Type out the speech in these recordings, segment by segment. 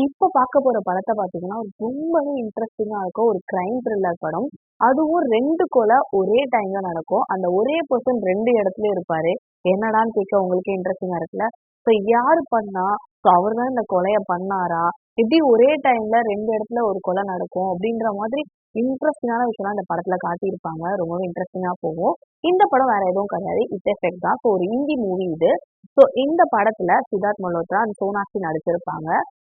இப்போ பார்க்க போற படத்த பார்த்தீங்கன்னா, ரொம்பவே இன்ட்ரஸ்டிங்கா இருக்கும். ஒரு கிரைம் த்ரில்லர் படம். அதுவும் 2 கொலை ஒரே டைம்ல நடக்கும். அந்த ஒரே பெர்சன் 2 இடத்துலயும் இருப்பாரு. என்னடான்னு கேட்க உங்களுக்கே இன்ட்ரஸ்டிங்கா இருக்குல்ல. ஸோ யாரு பண்ணா? ஸோ அவர் தான் இந்த கொலைய பண்ணாரா? எப்படி ஒரே டைம்ல 2 இடத்துல ஒரு கொலை நடக்கும்? அப்படின்ற மாதிரி இன்ட்ரஸ்டிங்கான விஷயம்லாம் இந்த படத்துல காட்டியிருப்பாங்க. ரொம்பவே இன்ட்ரஸ்டிங்கா போகும். இந்த படம் வேற எதுவும் கிடையாது. இட் எஃபெக்ட் தான். ஸோ ஒரு ஹிந்தி மூவி இது. ஸோ இந்த படத்துல சித்தார்த் மல்ஹோத்ரா அண்ட் சோனாக்ஷி நடிச்சிருப்பாங்க.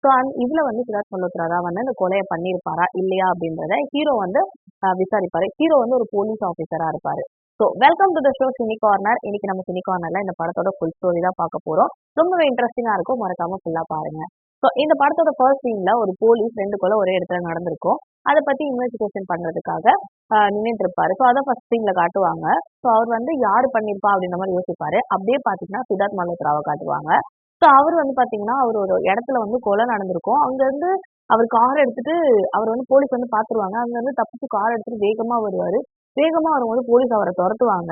ஸோ அந் இதுல வந்து சித்தார்த் மல்ஹோத்ரா தான் வந்து அந்த கொலையை பண்ணியிருப்பாரா? இல்லையா? அப்படின்றத ஹீரோ வந்து விசாரிப்பார் விசாரிப்பாரு. ஹீரோ வந்து ஒரு போலீஸ் ஆஃபீஸராக இருப்பாரு. So welcome to the show cine corner. இன்னைக்கு நம்ம சினி கார்னர்ல இந்த படத்தோட ஃபுல் ஸ்டோரி தான் பார்க்க போறோம். ரொம்பவே இன்ட்ரெஸ்டிங்காக இருக்கும். மறக்காம ஃபுல்லா பாருங்க. ஸோ இந்த படத்தோட ஃபர்ஸ்ட் சீன்ல ஒரு போலீஸ் ரெண்டு கொலை ஒரே இடத்துல நடந்திருக்கும். அதை பத்தி இன்வெஸ்டிகேஷன் பண்றதுக்காக அ இருப்பாரு. ஸோ அதை ஃபர்ஸ்ட் சீன்ல காட்டுவாங்க. ஸோ அவர் வந்து யார் பண்ணியிருப்பா? அப்படின்ற மாதிரி யோசிப்பாரு. அப்படியே பார்த்தீங்கன்னா, சித்தார்த் மல்லோத்ராவை காட்டுவாங்க. ஸோ அவர் வந்து பார்த்தீங்கன்னா, அவர் ஒரு இடத்துல வந்து கொலை நடந்திருக்கும். அங்கருந்து அவர் கார் எடுத்துட்டு அவர் வந்து போலீஸ் வந்து பார்த்துருவாங்க. அங்கருந்து தப்பிச்சு கார் எடுத்துட்டு வேகமா வருவாரு. வேகமா வரும்போது போலீஸ் அவர தொரத்துவாங்க.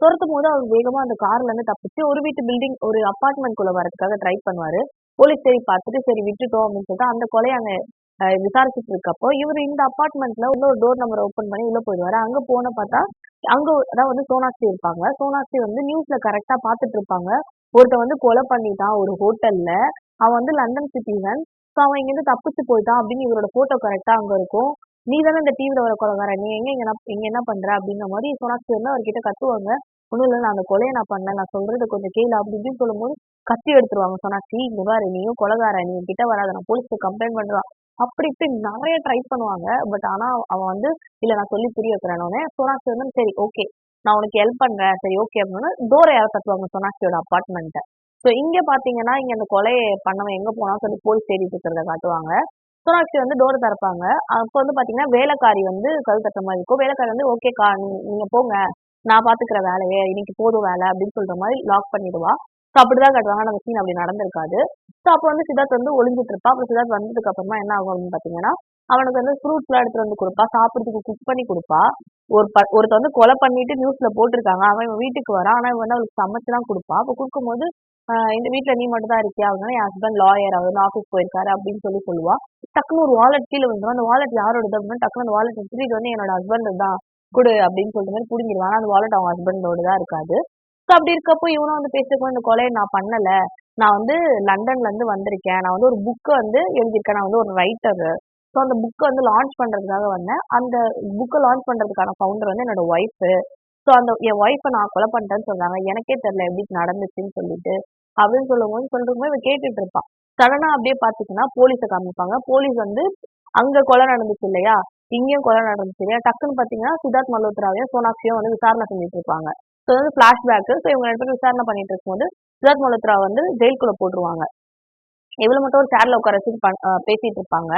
தொரத்தும்போது அவர் வேகமா அந்த கார்லருந்து தப்பிச்சு ஒரு வீட்டு பில்டிங் ஒரு அபார்ட்மெண்ட்குள்ள வரதுக்காக ட்ரை பண்ணுவாரு. போலீஸ் சரி பார்த்துட்டு சரி விட்டுட்டோம் அப்படின்னு சொல்லிட்டு அந்த கொலைய அங்க அ விசாரிச்சுட்டு இருக்கப்போ, இவரு இந்த அபார்ட்மெண்ட்ல ஒரு டோர் நம்பர ஓப்பன் பண்ணி உள்ள போயிடுவாரு. அங்க போன பார்த்தா, அங்க அதான் வந்து சோனாக்ஷி இருப்பாங்க. சோனாக்ஷி வந்து நியூஸ்ல கரெக்ட்டா பார்த்துட்டு இருப்பாங்க. ஒருத்தன் வந்து கொலை பண்ணிட்டான் ஒரு ஹோட்டல்ல. அவன் வந்து லண்டன் சிட்டிசன். ஸோ அவன் இங்கேருந்து தப்பிச்சு போயிட்டான் அப்படின்னு இவரோட ஃபோட்டோ கரெக்டாக அங்க இருக்கும். நீ தானே இந்த டிவில வர கொலைகாரன். நீ எங்க இங்க இங்க என்ன பண்ற? அப்படின்ற மாதிரி சோனாக்ஷி வந்து அவர்கிட்ட கத்துவாங்க. ஒண்ணும் இல்ல நான் அந்த கொலையை நான் பண்ணல. நான் சொல்றது கொஞ்சம் கேளு அப்படி இப்படின்னு சொல்லும்போது, கத்தி எடுத்துருவாங்க சோனாக்ஷி. இங்க பாரு நீயும் கொலைகாரன். நீ கிட்ட வராத. நான் போலீஸ்க்கு கம்ப்ளைண்ட் பண்ணுறான் அப்படி இப்படி நிறைய ட்ரை பண்ணுவாங்க. பட் ஆனா அவன் வந்து இல்ல நான் சொல்லி புரிய வைக்கிறேன்னோனே, சோனாக்ஷி வந்து சரி ஓகே. நான் உனக்கு ஹெல்ப் பண்றேன். சரி ஓகே அப்படின்னு டோரை யாரை தட்டுவாங்க சோனாக்ஷியோட அப்பார்ட்மெண்ட்டை ஸோ இங்கே பார்த்தீங்கன்னா, இங்கே அந்த கொலையை பண்ணவன் எங்கே போனாலும் சொல்லி போலீஸ் தேடிட்டு இருக்கிறத காட்டுவாங்க. சோனாட்சி வந்து டோர் திறப்பாங்க. அப்போ வந்து பார்த்தீங்கன்னா, வேலைக்காரி வந்து கல் தட்டுற மாதிரி இருக்கும். வேலைக்காரி வந்து ஓகேக்கா நீ நீங்க போங்க. நான் பார்த்துக்கிற வேலையே இன்னைக்கு போதும் வேலை அப்படின்னு சொல்ற மாதிரி லாக் பண்ணிடுவா. ஸோ அப்படிதான் காட்டுவாங்க. நம்ம அந்த சீன் அப்படி நடந்திருக்காது. ஸோ அப்போ வந்து சித்தார்த் வந்து ஒளிஞ்சிட்டு இருப்பா அப்புறம் சித்தார்த் வந்ததுக்கு அப்புறமா என்ன ஆகும் அப்படின்னு பார்த்தீங்கன்னா, அவனுக்கு வந்து ஃப்ரூட்ஸ்லாம் எடுத்துட்டு வந்து கொடுப்பா சாப்பிடுறதுக்கு குக் பண்ணி கொடுப்பா ஒரு ப ஒருத்தன் வந்து கொலை பண்ணிட்டு நியூஸ்ல போட்டிருக்காங்க. அவன் இவன் வீட்டுக்கு வரான். ஆனா இவன் வந்து அவளுக்கு சமைச்சுலாம் கொடுப்பா அப்ப குடுக்கும்போது, போது இந்த வீட்டுல நீ மட்டும் தான் இருக்கியா? அப்படின்னா என் ஹஸ்பண்ட் லாயர். அவர் வந்து ஆஃபீஸ் போயிருக்காரு அப்படின்னு சொல்லி சொல்லுவா. டக்குனு ஒரு வாலெட் கீழே விழுந்துரும். அந்த வாலெட் யாரோடது அப்படின்னா டக்குனு அந்த வாலெட் எடுத்துட்டு இது வந்து என்னோட ஹஸ்பண்ட் தான். கொடு அப்படின்னு சொல்ற மாதிரி புடுங்கிருவா. அந்த வாலெட் அவங்க தான் இருக்காது. ஸோ அப்படி இருக்கப்போ இவனும் வந்து பேசுறப்போ இந்த கொலையை நான் பண்ணல. நான் வந்து லண்டன்ல இருந்து வந்திருக்கேன். நான் வந்து ஒரு புக்கு வந்து எழுதியிருக்கேன். நான் வந்து ஒரு ரைட்டரு. ஸோ அந்த புக்கை வந்து லான்ச் பண்ணுறதுக்காக வந்தேன். அந்த புக்கை லான்ச் பண்ணுறதுக்கான ஃபவுண்டர் வந்து என்னோட ஒய்ஃபு. ஸோ அந்த என் ஒய்ஃபை நான் கொலை பண்ணிட்டேன்னு சொன்னாங்க எனக்கே தெரில எப்படி நடந்துச்சுன்னு சொல்லிட்டு. அப்படின்னு சொல்லும்போது சொல்லிருக்கும்போது இவ கேட்டுட்டு இருப்பான் சடனாக அப்படியே பார்த்துச்சுன்னா போலீஸை காமிப்பாங்க. போலீஸ் வந்து அங்கே கொலை நடந்துச்சு இல்லையா? இங்கேயும் கொலை நடந்துச்சு இல்லையா? டக்குன்னு பார்த்தீங்கன்னா, சித்தார்த் மல்ஹோத்ராவையும், சோனாக்ஷியும் வந்து விசாரணை செஞ்சுட்டு இருப்பாங்க. ஸோ வந்து ஃப்ளாஷ்பேக்கு ஸோ இவங்க ரெண்டு பேரும் விசாரணை பண்ணிட்டு இருக்கும்போது, சித்தார்த் மல்ஹோத்ரா வந்து ஜெயிலுக்குள்ளே போட்டுருவாங்க. இவள மட்டும் ஒரு சேர்ல உட்கார வச்சுட்டு பேசிட்டு இருப்பாங்க.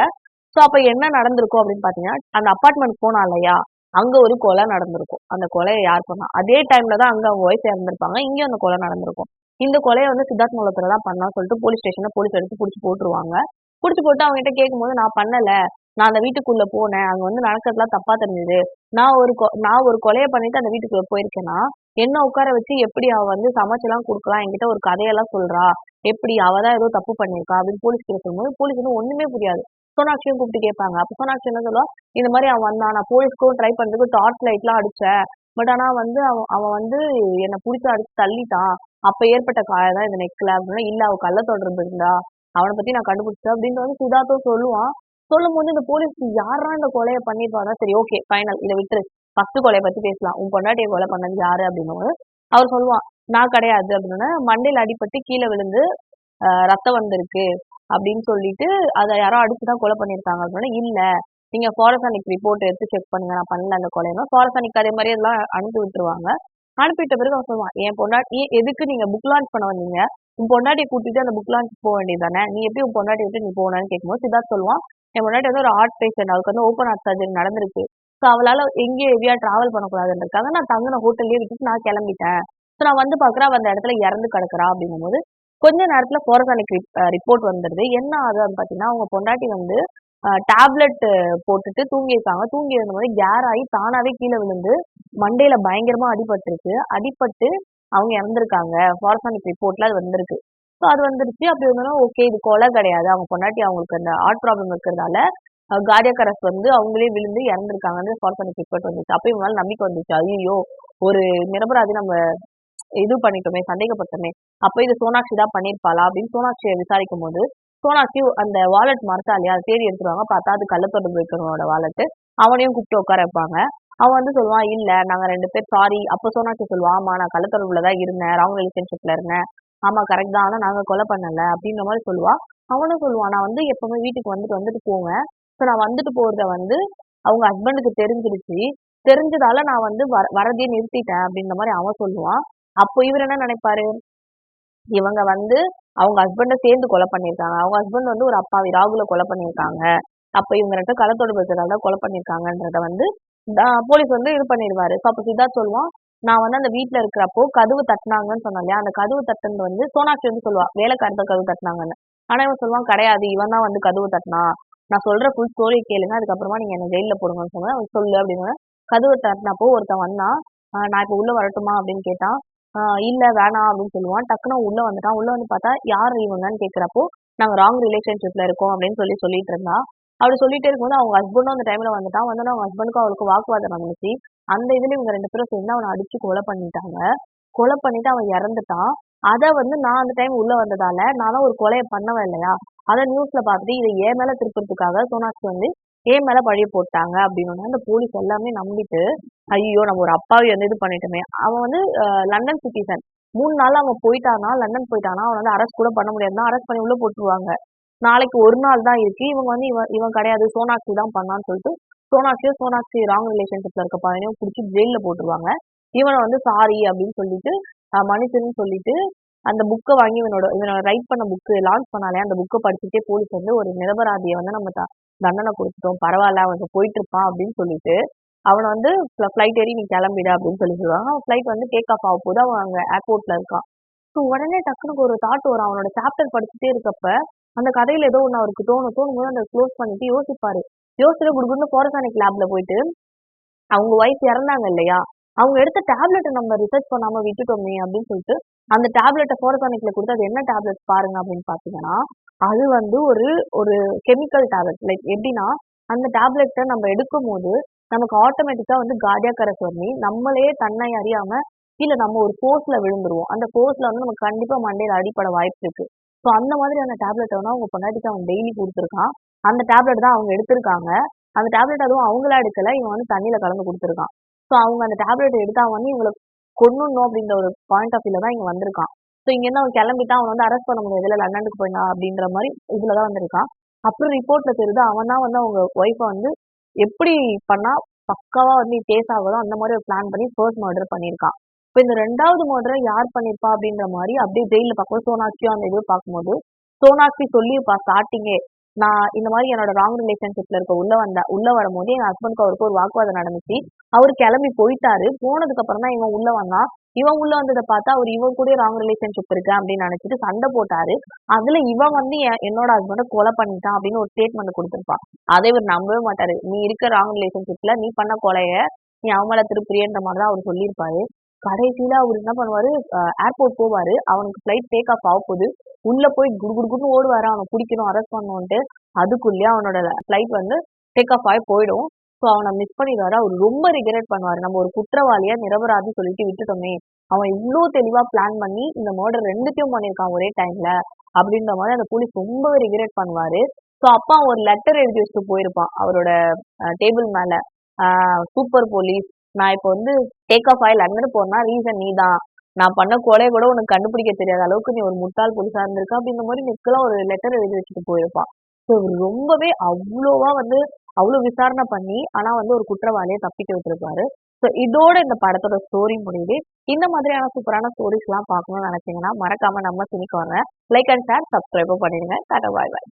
ஸோ அப்ப என்ன நடந்திருக்கும் அப்படின்னு பார்த்தீங்கன்னா, அந்த அபார்ட்மெண்ட் போனா இல்லையா? அங்க ஒரு கொலை நடந்திருக்கும். அந்த கொலையை யார் பண்ணா? அதே டைம்ல தான் அங்க அவங்க ஒய்ஃப் இறந்துருப்பாங்க இங்கேயும் அந்த கொலை நடந்திருக்கும். இந்த கொலையை வந்து சித்தார்த் மல்ஹோத்ரா தான் பண்ணா சொல்லிட்டு போலீஸ் ஸ்டேஷன்ல போலீஸ் எடுத்து புடிச்சு போட்டுருவாங்க. புடிச்சு போட்டு அவங்ககிட்ட கேட்கும்போது நான் பண்ணல. நான் அந்த வீட்டுக்குள்ள போனேன். அங்க வந்து நடக்கிறதுலாம் தப்பா தெரிஞ்சது. நான் ஒரு கொ நான் ஒரு கொலையை பண்ணிட்டு அந்த வீட்டுக்குள்ள போயிருக்கேன்னா, என்ன உட்கார வச்சு எப்படி அவ வந்து சமைச்சுலாம் கொடுக்கலாம் என்கிட்ட ஒரு கதையெல்லாம் சொல்றா. எப்படி அவ தான் ஏதோ தப்பு பண்ணியிருக்கா அப்படின்னு போலீஸ் கிட்ட சொல்லும்போது, போலீஸ் வந்து ஒண்ணுமே புரியாது. சோனாட்சியும் கூப்பிட்டு கேட்பாங்க. அப்ப சோனாட்சி என்ன சொல்லுவா, இந்த மாதிரி அவன் வந்தான். நான் போலீஸ்க்கும் ட்ரை பண்றதுக்கு டார்ச் லைட்லாம் அடிச்சேன். பட் ஆனா வந்து அவன் அவன் வந்து என்ன பிடிச்சி அடிச்சு தள்ளிட்டான். அப்ப ஏற்பட்ட காயம் தான் இந்த நெக்ல அப்படின்னா, இல்ல அவன் கள்ள தொடர்பு இருந்தா. அவனை பத்தி நான் கண்டுபிடிச்சேன் அப்படின்னு வந்து சுதாத்தும் சொல்லுவான். சொல்லும்போது இந்த போலீஸ்க்கு யாரா இந்த கொலையை பண்ணிருப்பாங்க சரி ஓகே ஃபைனல் இதை விட்டுரு. ஃபர்ஸ்ட் கொலையை பத்தி பேசலாம். உன் பொண்டாட்டிய கொலை பண்ணது யாரு? அப்படின்னு அவர் சொல்லுவான். நான் கிடையாது அப்படின்னு மண்டையில அடிபட்டு கீழே விழுந்து ரத்தம் வந்திருக்கு. அப்படின்னு சொல்லிட்டு, அதை யாரோ அடிச்சு தான் கொலை பண்ணியிருக்காங்க அப்படின்னா இல்ல. நீங்க ஃபாரன்சிக் ரிப்போர்ட் எடுத்து செக் பண்ணுங்க. நான் பண்ணல அந்த கொலைன்னா ஃபாரன்சிக் அதே மாதிரி எல்லாம் அனுப்பி விட்டுருவாங்க. அனுப்பிவிட்ட பிறகு அவன் சொல்லுவான். என் பொண்டாட்டி எதுக்கு நீங்க புக் லான்ச் பண்ண வந்தீங்க? உன் பொண்டாட்டியை கூட்டிட்டு அந்த புக் லான்ச் போக வேண்டியது தானே? நீ எப்படி உன் பொண்டாட்டி விட்டு நீ போனான்னு கேட்கும்போது, சித்தார்த் சொல்லுவான். என் பொண்டாட்டி வந்து ஒரு ஹார்ட் பேஷண்ட். அவளுக்கு வந்து ஓப்பன் ஹார்ட் சர்ஜரி நடந்திருக்கு. ஸோ அவளால எங்கேயும் ஹெவியா டிராவல் பண்ணக்கூடாதுன்றதுக்காக நான் தங்கின ஹோட்டல்லேயே விட்டுட்டு நான் கிளம்பிட்டேன். ஸோ நான் வந்து பார்க்குறேன் அந்த இடத்துல இறந்து கிடக்குறா அப்படிங்கும்போது, கொஞ்ச நேரத்துல ஃபாரன்சிக் ரிப்போர்ட் வந்துடுது என்ன ஆகுதுன்னு பார்த்தீங்கன்னா, அவங்க பொண்டாட்டி வந்து டேப்லெட் போட்டுட்டு தூங்கியிருக்காங்க. தூங்கி இருந்தபோது கேர் ஆகி தானாவே கீழே விழுந்து, மண்டையில பயங்கரமா அடிபட்டுருக்கு. அடிபட்டு அவங்க இறந்துருக்காங்க ஃபாரன்சிக் ரிப்போர்ட்ல அது வந்திருக்கு. ஸோ அது வந்துருச்சு அப்படி இருந்தாலும் ஓகே இது கொலை கிடையாது அவங்க பொண்டாட்டி அவங்களுக்கு அந்த ஹார்ட் ப்ராப்ளம் இருக்கிறதால கார்டியக் வந்து அவங்களே விழுந்து இறந்துருக்காங்கன்னு ஃபார்சனிக் ரிப்போர்ட் வந்துச்சு அப்போ இவங்க நம்பிக்கை வந்துச்சு ஐயோ ஒரு நிரபராதி நம்ம இது பண்ணிட்டோமே சந்தேகப்பட்டோமே. அப்போ இது சோனாட்சி தான் பண்ணியிருப்பாளா அப்படின்னு சோனாட்சியை விசாரிக்கும் போது சோனாட்சி அந்த வாலெட் மறத்தா அதை தேடி எடுத்துருவாங்க. பார்த்தா அது கள்ளத்தொடர்பு இருக்கிறவனோட வாலெட் அவனையும் கூப்பிட்டு உட்கார வைப்பாங்க. அவன் வந்து சொல்லுவான் இல்ல நாங்க ரெண்டு பேர் சாரி அப்போ சோனாட்சி சொல்லுவான் ஆமா நான் கள்ளத்தொடர்புல தான் இருந்தேன். ராங் ரிலேஷன்ஷிப்ல இருந்தேன். ஆமா கரெக்ட் தான். ஆனா நாங்க கொலை பண்ணல. அப்படின்ற மாதிரி சொல்லுவா அவனும் சொல்லுவான் நான் வந்து எப்பவுமே வீட்டுக்கு வந்துட்டு வந்துட்டு போவேன். ஸோ நான் வந்துட்டு போறத வந்து அவங்க ஹஸ்பண்டுக்கு தெரிஞ்சிருச்சு. தெரிஞ்சதால நான் வந்து வர வரதையே நிறுத்திட்டேன். அப்படின்ற மாதிரி அவன் சொல்லுவான். அப்போ இவர் என்ன நினைப்பாரு? இவங்க வந்து அவங்க ஹஸ்பண்ட சேர்ந்து கொலை பண்ணியிருக்காங்க. அவங்க ஹஸ்பண்ட் வந்து ஒரு அப்பாவி ராகுல கொலை பண்ணியிருக்காங்க. அப்ப இவங்க ரெண்டு களத்தொடர்பு இருக்கிறதால கொலை பண்ணியிருக்காங்கன்றத வந்து போலீஸ் வந்து இது பண்ணிடுவாரு. ஸோ அப்போ சித்தார்த் சொல்லுவான் நான் வந்து அந்த வீட்டில் இருக்கிறப்போ கதவு தட்டினாங்கன்னு சொன்னேன் இல்லையா? அந்த கதவு தட்டுன்னு வந்து சோனாட்சி வந்து சொல்லுவா வேலைக்காரத்த கதவு தட்டினாங்கன்னு. ஆனா இவன் சொல்லுவான் கிடையாது இவன் தான் வந்து கதவு தட்டினா. நான் சொல்ற ஃபுல் ஸ்டோரி கேளுங்க அதுக்கப்புறமா நீங்க என்ன ஜெயில போடுங்கன்னு சொன்னா அவன் சொல்லு அப்படின்னு கதவு தட்டினப்போ ஒருத்தன் வந்தான் நான் இப்போ உள்ள வரட்டுமா? அப்படின்னு கேட்டான். இல்ல வேணாம் அப்படின்னு சொல்லுவான். டக்குனு அவன் உள்ள வந்துட்டான். உள்ள வந்து பார்த்தா யார் இவங்கன்னு கேக்குறப்போ நாங்க ராங் ரிலேஷன்ஷிப்ல இருக்கோம் அப்படின்னு சொல்லி சொல்லிட்டு இருந்தா. அப்படி சொல்லிட்டே இருக்கும்போது அவங்க ஹஸ்பண்டும் அந்த டைம்ல வந்துட்டான். வந்து அவங்க ஹஸ்பண்டுக்கும் அவளுக்கு வாக்குவாதம் நடந்துச்சு. அந்த இதுல இவங்க ரெண்டு பேரும் சேர்ந்து அவனை அடிச்சு கொலை பண்ணிட்டாங்க. கொலை பண்ணிட்டு அவன் இறந்துட்டான். அதை வந்து நான் அந்த டைம் உள்ள வந்ததால நான் தான் ஒரு கொலையை பண்ணவே இல்லையா? அதை நியூஸ்ல பார்த்துட்டு இதை ஏன் மேல திருப்பறதுக்காக சோனாக்ஷி வந்து ஏ மேல பழிய போட்டாங்க அப்படின்னு அந்த போலீஸ் எல்லாமே நம்பிட்டு ஐயோ நம்ம ஒரு அப்பாவை வந்து இது பண்ணிட்டோமே. அவன் வந்து லண்டன் சிட்டிசன். மூணு நாள் அவன் போயிட்டானா லண்டன் போயிட்டானா அவன் வந்து அரெஸ்ட் கூட பண்ண முடியாதுன்னா அரெஸ்ட் பண்ணி உள்ள போட்டுருவாங்க. நாளைக்கு ஒரு நாள் தான் இருக்கு. இவங்க வந்து இவன் இவன் கிடையாது. சோனாக்ஷி தான் பண்ணான்னு சொல்லிட்டு சோனாக்ஷியோ சோனாக்ஷி ராங் ரிலேஷன்ஷிப்ல இருக்க பையனையும் பிடிச்சி ஜெயில போட்டுருவாங்க. இவனை வந்து சாரி அப்படின்னு சொல்லிட்டு மனுஷன் சொல்லிட்டு அந்த புக்கை வாங்கி இவனோட இவனோட ரைட் பண்ண புக்கு லான்ச் பண்ணாலே அந்த புக்கை படிச்சுட்டே போலீஸ் வந்து ஒரு நிரபராதியை வந்து நம்ம த- தண்டனை கொடுத்துட்டோம். பரவாயில்ல அவன் போயிட்டு இருப்பான் அப்படின்னு சொல்லிட்டு அவனை வந்து ஃப்ளைட் ஏறி நீ கிளம்பிடு அப்படின்னு சொல்லி சொல்லுவாங்க. அவன் ஃப்ளைட் வந்து டேக் ஆஃப் ஆக போது அவன் அங்கே ஏர்போர்ட்ல இருக்கான். ஸோ உடனே டக்குனு ஒரு தாட் வரும். அவனோட சாப்டர் படிச்சுட்டே இருக்கப்ப அந்த கதையில ஏதோ ஒன்று அவருக்கு தோணும். தோணும் போது அந்த க்ளோஸ் பண்ணிட்டு யோசிப்பாரு. யோசிச்சுட்டு கொடுக்குன்னு போரசானிக் லேப்ல போயிட்டு அவங்க ஒய்ஃப் இறந்தாங்க இல்லையா? அவங்க எடுத்த டேப்லெட்டை நம்ம ரிசர்ச் பண்ணாம விட்டுட்டோமே அப்படின்னு சொல்லிட்டு அந்த டேப்லெட்டை போரசானிக்ல கொடுத்து அது என்ன டேப்லெட் பாருங்க அப்படின்னு பாத்தீங்கன்னா அது வந்து ஒரு ஒரு கெமிக்கல் டேப்லெட் லைக் எப்படின்னா அந்த டேப்லெட்டை நம்ம எடுக்கும் போது நமக்கு ஆட்டோமேட்டிக்கா வந்து கார்டியா கரஸ்வரணி நம்மளே தன்னை அறியாம கீழே நம்ம ஒரு ஃபோர்ஸ்ல விழுந்துருவோம். அந்த ஃபோர்ஸ்ல வந்து நமக்கு கண்டிப்பா மண்டையில அடிப்பட வாய்ப்பு இருக்கு. ஸோ அந்த மாதிரியான டேப்லெட்டை வந்து அவங்க பொண்டாட்டிக்கு அவன் டெய்லி கொடுத்துருக்கான். அந்த டேப்லெட் தான் அவங்க எடுத்திருக்காங்க. அந்த டேப்லெட் அதுவும் அவங்களா எடுக்கல இவன் வந்து தண்ணியில கலந்து கொடுத்துருக்கான். ஸோ அவங்க அந்த டேப்லெட் எடுத்தா வந்து இவங்களை கொன்னுடணும் அப்படின்ற ஒரு பாயிண்ட் ஆஃப் வியூல தான் இங்க வந்திருக்கான். ஸோ இங்க இருந்து அவன் கிளம்பிட்டா அவன் வந்து அரெஸ்ட் பண்ண முடியாது. இல்ல லண்டனுக்கு போயிடா அப்படின்ற மாதிரி இதில் தான் வந்திருக்கான். அப்புறம் ரிப்போர்ட்ல தெரியுது அவன் தான் வந்து அவங்க ஒய்ஃபை வந்து எப்படி பண்ணா பக்காவா வந்து கேஸ் ஆகுதோ அந்த மாதிரி ஒரு பிளான் பண்ணி ஃபர்ஸ்ட் மர்டர் பண்ணியிருக்கான் இப்போ இந்த ரெண்டாவது மர்டரை யார் பண்ணிருப்பா அப்படின்ற மாதிரி அப்படியே ஜெயில பார்க்கும்போது சோனாக்சியும் அந்த இது பார்க்கும்போது சோனாட்சி சொல்லியிருப்பா ஸ்டார்டிங்கே நான் இந்த மாதிரி என்னோட ராங் ரிலேஷன்ஷிப்ல இருக்க உள்ள வந்த உள்ள வரும்போது என் ஹஸ்பண்ட்க்கு அவருக்கு ஒரு வாக்குவாதம் நடந்துச்சு. அவர் கிளம்பி போயிட்டாரு. போனதுக்கு அப்புறம் தான் இவன் உள்ள வந்தான். இவன் உள்ள வந்ததை பார்த்தா அவர் இவன் கூட ராங் ரிலேஷன்ஷிப் இருக்கு அப்படின்னு நினைச்சிட்டு சண்டை போட்டாரு. அதுல இவன் வந்து என்- என்னோட ஹஸ்பண்ட கொலை பண்ணிட்டான் அப்படின்னு ஒரு ஸ்டேட்மெண்ட் கொடுத்துருப்பான் அதை இவர் நம்பவே மாட்டாரு. நீ இருக்க ராங் ரிலேஷன்ஷிப்ல நீ பண்ண கொலைய நீ அவமல திருப்பிரியன்ற மாதிரி தான் அவர் சொல்லியிருப்பாரு. கடைசியில அவர் என்ன பண்ணுவாரு? ஏர்போர்ட் போவாரு. அவனுக்கு ஃபிளைட் டேக் ஆஃப் ஆக போகுது. உள்ள போய் குடு குடுன்னு ஓடுவாரு. அவனை பிடிக்கணும் அரெஸ்ட் பண்ணணும்ட்டு அதுக்குள்ளேயே அவனோட ஃபிளைட் வந்து டேக் ஆஃப் ஆகி போயிடும். ஸோ அவனை மிஸ் பண்ணிடுவாரு. அவர் ரொம்ப ரிகரெட் பண்ணுவாரு. நம்ம ஒரு குற்றவாளியா நிரபராதி சொல்லிட்டு விட்டுட்டோமே. அவன் இவ்வளோ தெளிவா பிளான் பண்ணி இந்த மர்டர் ரெண்டுத்தையும் பண்ணியிருக்கான் ஒரே டைம்ல அப்படின்ற மாதிரி அந்த போலீஸ் ரொம்பவே ரிகரெட் பண்ணுவாரு. ஸோ அப்பா ஒரு லெட்டர் எழுதி வச்சுட்டு போயிருப்பான். அவரோட டேபிள் மேல. சூப்பர் போலீஸ் நான் இப்போ வந்து டேக் ஆஃப் ஆகி லண்டன் போனா ரீசன் நீ தான் நான் பண்ண கொலை கூட உனக்கு கண்டுபிடிக்க தெரியாத அளவுக்கு நீ ஒரு முட்டாள் போலீஸா இருந்திருக்க அப்படின்ற மாதிரி நெக்கெல்லாம் ஒரு லெட்டர் எழுதி வச்சுட்டு போயிருப்பான். ஸோ ரொம்பவே அவ்வளோவா வந்து அவ்வளோ விசாரணை பண்ணி ஆனா வந்து ஒரு குற்றவாளியை தப்பிக்க விட்டுருப்பாரு ஸோ இதோட இந்த படத்தோட ஸ்டோரி முடியுது. இந்த மாதிரியான சூப்பரான ஸ்டோரிஸ் எல்லாம் பார்க்கணும்னு நினைச்சீங்கன்னா மறக்காம நம்ம சினிக்கு வர லைக் அண்ட் ஷேர் சப்ஸ்கிரைபும் பண்ணிடுங்க. டாடா பாய் பாய்